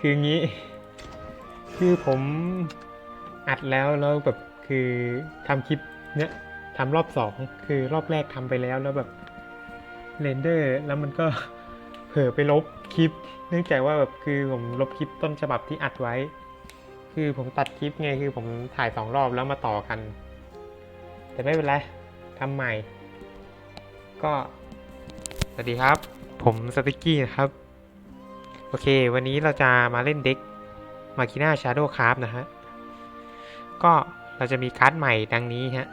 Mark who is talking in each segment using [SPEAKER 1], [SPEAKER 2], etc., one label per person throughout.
[SPEAKER 1] คืองี้ คือผมอัดแล้วแล้วแบบคือทำคลิปเนี้ยทำรอบสองคือรอบแรกทำไปแล้วแล้วแบบเรนเดอร์แล้วมันก็เผลอไปลบคลิป เนื่องจากว่าแบบคือผมลบคลิปต้นฉบับที่อัดไว้ คือผมตัดคลิปไงคือผมถ่ายสองรอบแล้วมาต่อกัน แต่ไม่เป็นไรทำใหม่ ก็สวัสดีครับ ผมสติกกี้นะครับ โอเค วันนี้เราจะมาเล่นเด็กมาคิน่าชาร์โดคราฟนะฮะ ก็เราจะมีการ์ดใหม่ดังนี้ฮะ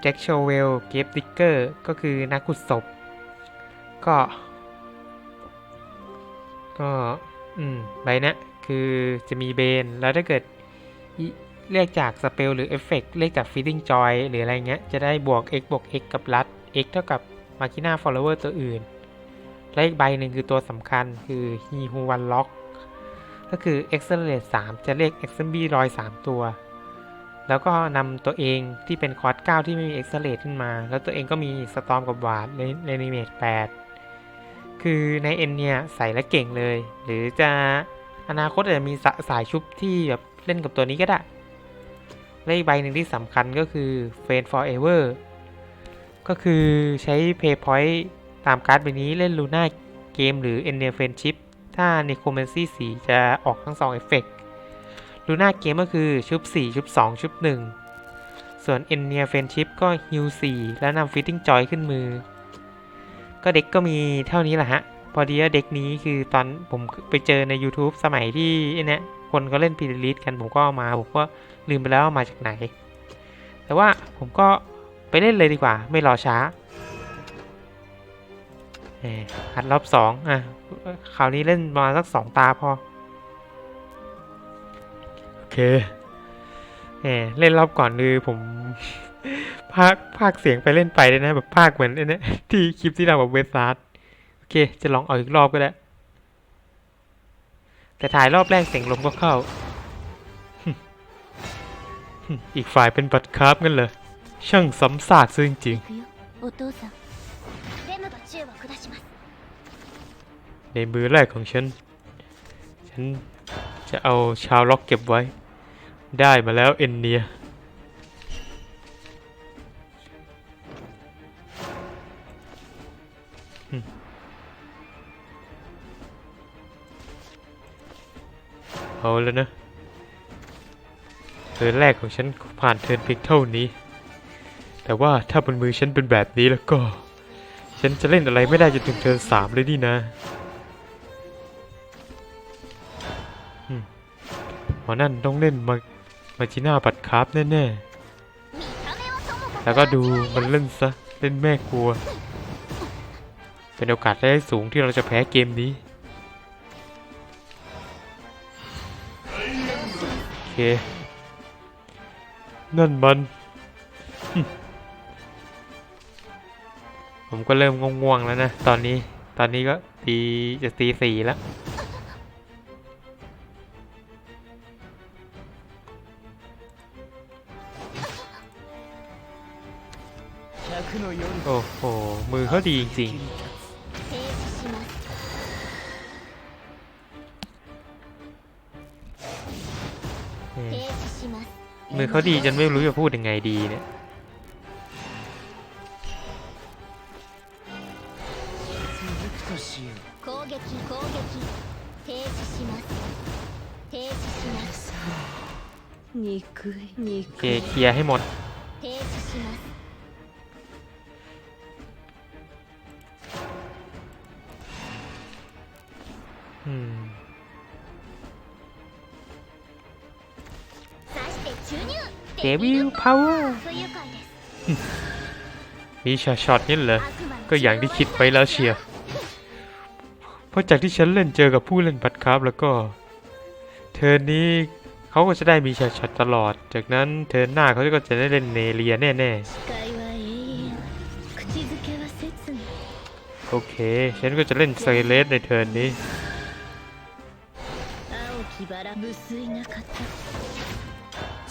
[SPEAKER 1] แจ็คโชเวลเกฟดิกเกอร์ก็คือนักขุดศพ ก็ ก็อืมใบเนี้ยคือจะมีเบน แล้วถ้าเกิดเรียกจากสเปลหรือเอฟเฟกเรียกจาก feeding joy หรืออะไรเงี้ย จะได้บวก x บวก x กับรัด x เท่ากับมาคิน่า follower ตัวอื่น และอีกใบหนึ่งคือตัวสำคัญคือ he who one lock ก็คือ accelerate 3จะเรียก xmb รอย3ตัว แล้วก็นำตัวเองที่เป็นคอร์ส9ที่ไม่มี accelerate ขึ้นมา แล้วตัวเองก็มี storm กับ ward เ a น i m a t e 8คือใน N เนี่ยใส่แล้วเก่งเลย หรือจะอนาคตอาจจะมีสายชุบที่แบบเล่นกับตัวนี้ก็ได้ และอีกใบหนึ่งที่สำคัญก็คือ f a n Forever ก็คือใช้ Pay Point ตามการ์ดใบนี้เล่นลูน่าเกมหรือ e n d e r Friendship ถ้า Necromancy 4จะออกทั้ง2เอฟเฟกต์ลูน่าเกมก็คือชุบ 4 ชุบ 2 ชุบ 1 ส่วน e n d e r Friendship ก็ฮิว4แล้วนำ Fitting Joy ขึ้นมือ ก็เด็กก็มีเท่านี้แหละฮะ พอดีว่าเด็กนี้คือตอนผมไปเจอใน YouTube สมัยที่เนี่ยคนเขาเล่นพีริลิสกันผมก็เอามาผมก็ลืมไปแล้วว่ามาจากไหน แต่ว่าผมก็ไปเล่นเลยดีกว่าไม่รอช้า คัดรอบสองอะคราวนี้เล่นมาสักสองตาพอ โอเคเฮ้เล่นรอบก่อนคือผมภาคภาคเสียงไปเล่นไปเลยนะแบบภาคเหมือนเนี่ยที่คลิปที่เราแบบเวสซาร์ดโอเค จะลองเอาอีกรอบก็ได้ แต่ถ่ายรอบแรกเสียงลมก็เข้า อีกฝ่ายเป็นบัตรคราบกันเลยช่างสำสากซึ่งจริง
[SPEAKER 2] レムが宙を下します
[SPEAKER 1] ๆ ในมือแรกของฉัน ฉันจะเอาชาวล็อกเก็บไว้ ได้มาแล้วเอ็นเนีย เอาแล้วนะเทิร์นแรกของฉันผ่านเทิร์นเพียงเท่านี้ แต่ว่าถ้าบนมือฉันเป็นแบบนี้แล้วก็ ฉันจะเล่นอะไรไม่ได้จนถึงเทิร์นสามเลยนี่นะหมอนั่นต้องเล่นมามาจิน่าปัดคราฟแน่ๆ แล้วก็ดูมันเล่นซะ เล่นแม่ครัว เป็นโอกาสได้สูงที่เราจะแพ้เกมนี้ โอเค นั่นมัน ผมก็เริ่มง่วงๆแล้วนะ ตอนนี้ ตอนนี้ก็ตีจะตีสี่แล้ว โอ้โห มือเขาดีจริงมือเขาดีจนไม่รู้จะพูดยังไงดีเนี่ย
[SPEAKER 2] 攻撃攻撃停止します停止します
[SPEAKER 3] 憎い憎
[SPEAKER 1] โอเค เคลียร์ให้หมด
[SPEAKER 2] 停止します
[SPEAKER 1] อืม
[SPEAKER 2] さして注入
[SPEAKER 1] デビューパワー
[SPEAKER 2] 不愉快です
[SPEAKER 1] มีช็อตช็อตนี่เหรอ
[SPEAKER 2] 悪魔の
[SPEAKER 1] ก็อย่างที่คิดไว้แล้วเชียร์ เพราะจากที่ฉันเล่นเจอกับผู้เล่นบัตครับแล้วก็ เธอนี้เขาก็จะได้มีช็อตตลอด จากนั้นเธอหน้าเขาก็จะได้เล่นเนเรียแน่ๆ โอเค ฉันก็จะเล่นไซเลสในเทอร์นนี้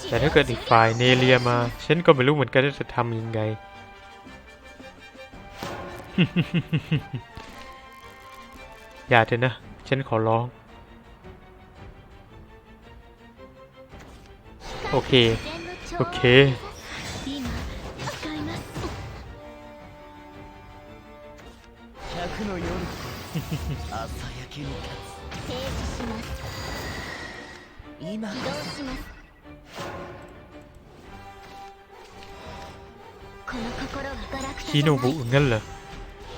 [SPEAKER 1] แต่ถ้าเกิดอีกฝ่ายเนเรียมา ฉันก็ไม่รู้เหมือนกันจะทำยังไง อย่าเถอะนะ ฉันขอร้อง โอเค โอเคชิโนบุงั้นเหรอ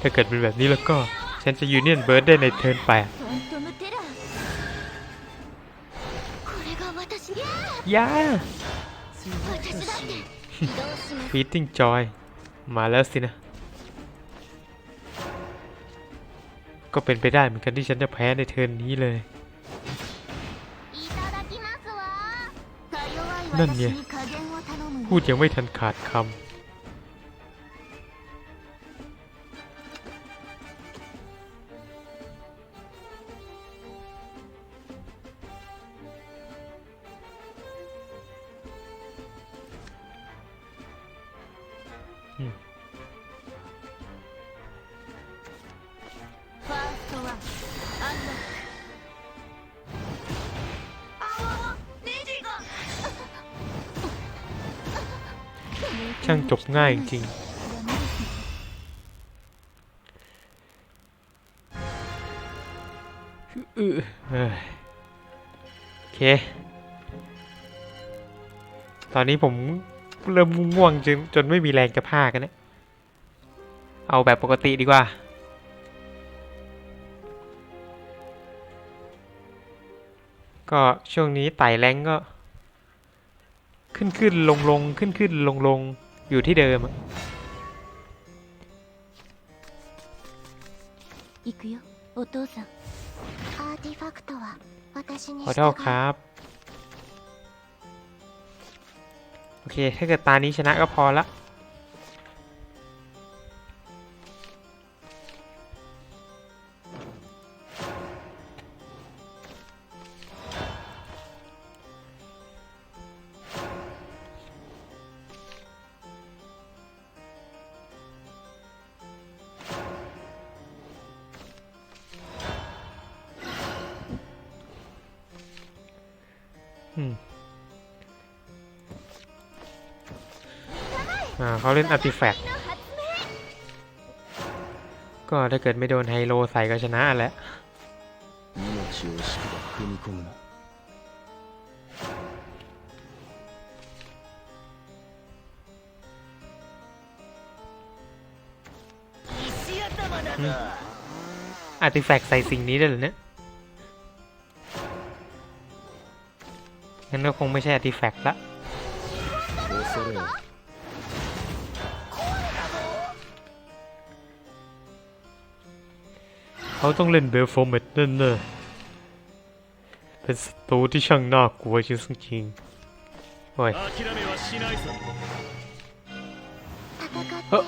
[SPEAKER 1] ถ้าเกิดเป็นแบบนี้แล้วก็ ฉันจะยูเนียนเบิร์ดได้ในเทิร์นแปดย่าฟีตติ้งจอย มาแล้วสินะ ก็เป็นไปได้เหมือนกันที่ฉันจะแพ้ในเทิร์นนี้เลย
[SPEAKER 2] นั่นไง
[SPEAKER 1] พูดยังไม่ทันขาดคำ ช่างจบง่ายจริงๆอื้อเอ้ยโอเค ตอนนี้ผมเริ่มง่วงจนจนไม่มีแรงจะพากันนะเอาแบบปกติดีกว่าก็ช่วงนี้ไต่แรงก็ ขึ้นขึ้นลงลงขึ้นขึ้นลงลงอยู่ที่เดิมขอโทษครับ โอเค ถ้าเกิดตานี้ชนะก็พอละ่าเขาเล่นอาร์ติแฟกต์ก็ถ้าเกิดไม่โดนไฮโลใส่ก็ชนะแหละอาร์ติแฟกต์ใส่สิ่งนี้ได้หรือเนี่ยงั้นก็คงไม่ใช่อาร์ติแฟกต์ละ เขาต้องเล่นเบลฟอร์เมดแน่ๆเป็นศัตรูที่ช่างน่ากลัวจริงๆโอ้ยเฮ้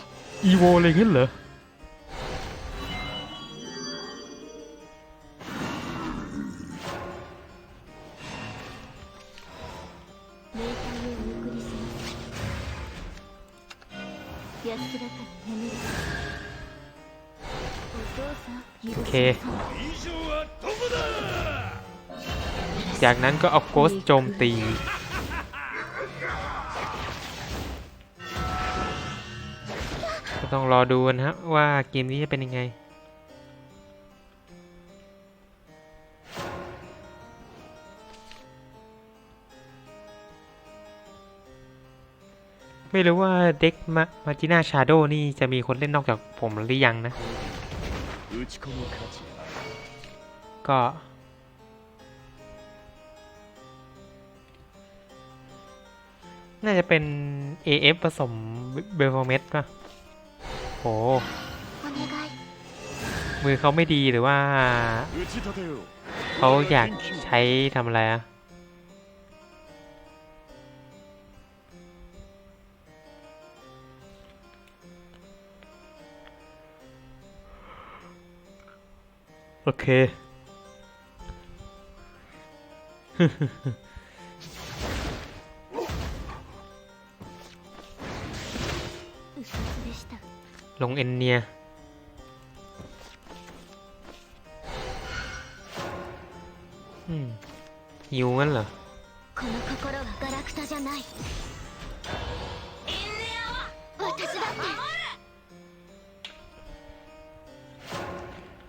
[SPEAKER 1] อีโวเลยขึ้นเหรอ จากนั้นก็เอาโกสโจมตี ก็ต้องรอดูนะฮะว่าเกมนี้จะเป็นยังไง ไม่รู้ว่าเด็กมามาจิน่าชาโดนี่จะมีคนเล่นนอกจากผมหรือยังนะ ก็ น่าจะเป็น AF ผสมเบลฟโฟเมตป่ะโหมือเขาไม่ดีหรือว่าเขาอยากใช้ทำอะไรอะโอเค ลงเอนเนียอยู่งั้นเหรอ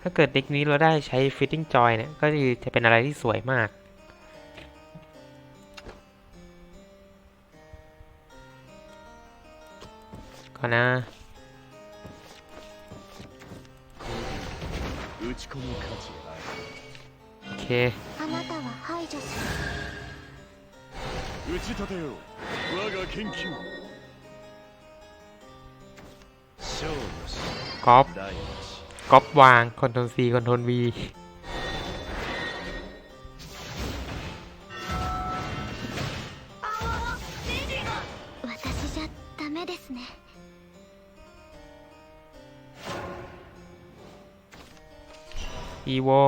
[SPEAKER 1] ถ้าเกิดเด็กนี้เราได้ใช้ฟิตติ้งจอยเนี่ย ก็คือจะเป็นอะไรที่สวยมากก่อนนะ
[SPEAKER 4] ち込む価値あ
[SPEAKER 1] โอเค
[SPEAKER 2] あなたは排除する
[SPEAKER 4] る打ち立てよう我が研究勝負し
[SPEAKER 1] ก๊อป
[SPEAKER 4] 第一
[SPEAKER 1] ก๊อปวาง คอนโทรล C คอนโทรล V
[SPEAKER 2] ว
[SPEAKER 1] อ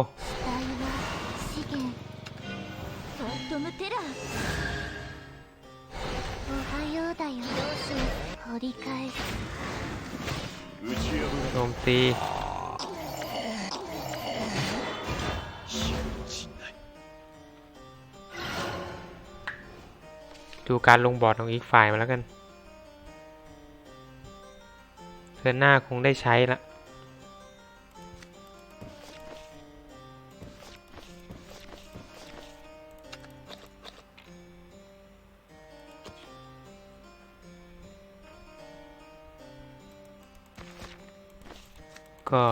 [SPEAKER 1] โจมตีดูการลงบอดของอีกฝ่ายมาแล้วกันเทือนหน้าคงได้ใช้ละ ก็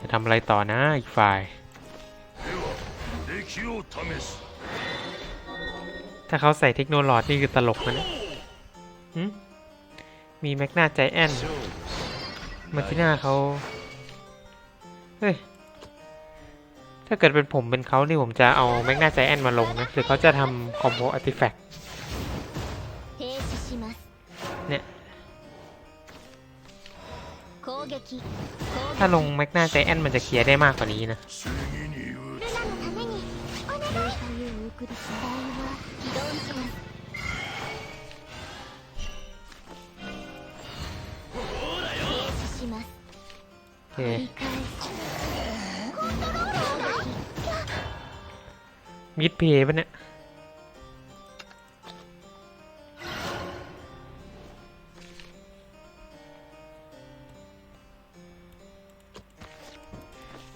[SPEAKER 1] จะทำอะไรต่อนะอีกฝ่าย ถ้าเขาใส่เทคโนโลยีนี่คือตลกนะเนี่มีแม็กนาใจแอนมาที่หน้าเขา เฮ้ย ถ้าเกิดเป็นผมเป็นเขานี่ผมจะเอาแมกนาใจแอนมาลงนะ หรือเขาจะทำคอมโบอัติแฟกต์เนี่ย ถ้าลงแมกนาใจแอนมันจะเคลียร์ได้มากกว่านี้นะโอเค มิดเพย์ปะเนี่ย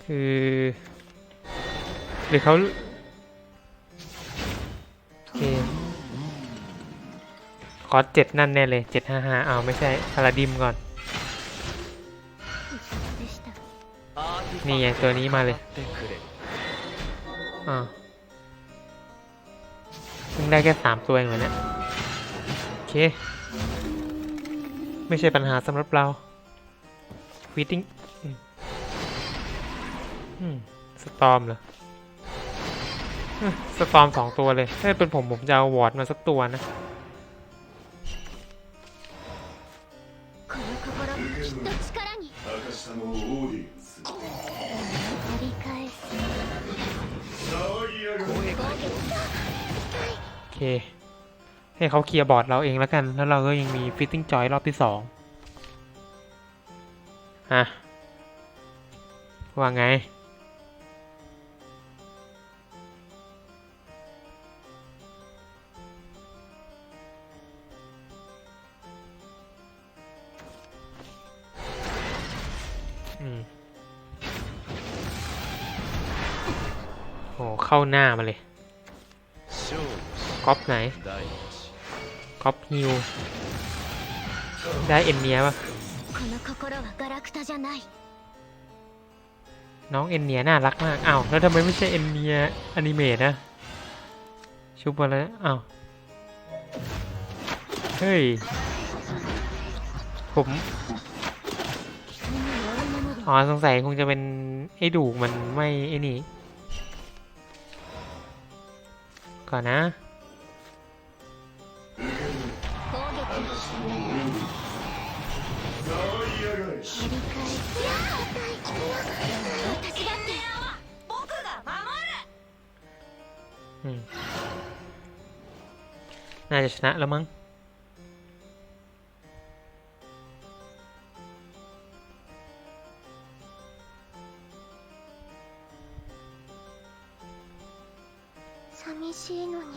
[SPEAKER 1] คือหรือเขาโอเคคอสเจ็ดนั่นแน่เลยเจ็ดห้าห้าเอาไม่ใช่พาราดิมก่อน นี่ไงตัวนี้มาเลยอ่า เพิ่งได้แค่สามตัวเองเหรอเนี่ยโอเค ไม่ใช่ปัญหาสำหรับเราฟิตติ้งสตอมเหรอสตอมสองตัวเลยถ้าเป็นผมผมจะเอาวอร์ดมาสักตัวนะ ค ให้เขาเคลียร์บอร์ดเราเองแล้วกัน แล้วเราก็ยังมีฟิตติ้งจอยรอบที่สองฮะว่าไง อืม โอ้ เข้าหน้ามาเลย ก๊อปไหนก๊อปฮิวได้เอ็นเนียปะน้องเอ็นเนียน่ารักมากอ้าวแล้วทำไมไม่ใช่เอ็นเนียอนิเมตนะชุบมาแล้วอ้าวเฮ้ย ผม อ๋อ สงสัยคงจะเป็นไอ้ดูกมันไม่ไอ้นี่ ก่อนนะ น่าจะชนะแล้วมั้ง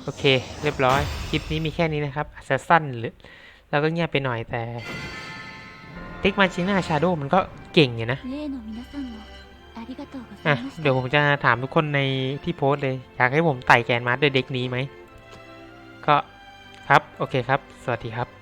[SPEAKER 1] โอเค เรียบร้อย คลิปนี้มีแค่นี้นะครับ อาจจะสั้นหรือ แล้วก็เงียบไปหน่อยแต่ ติ๊กมาชิน่าชาโดมันก็เก่งอยู่นะ อะ เดี๋ยวผมจะถามทุกคนในที่โพสเลย อยากให้ผมไต่แกนมาร์ด้วยเด็กนี้ไหม ครับ โอเคครับ สวัสดีครับ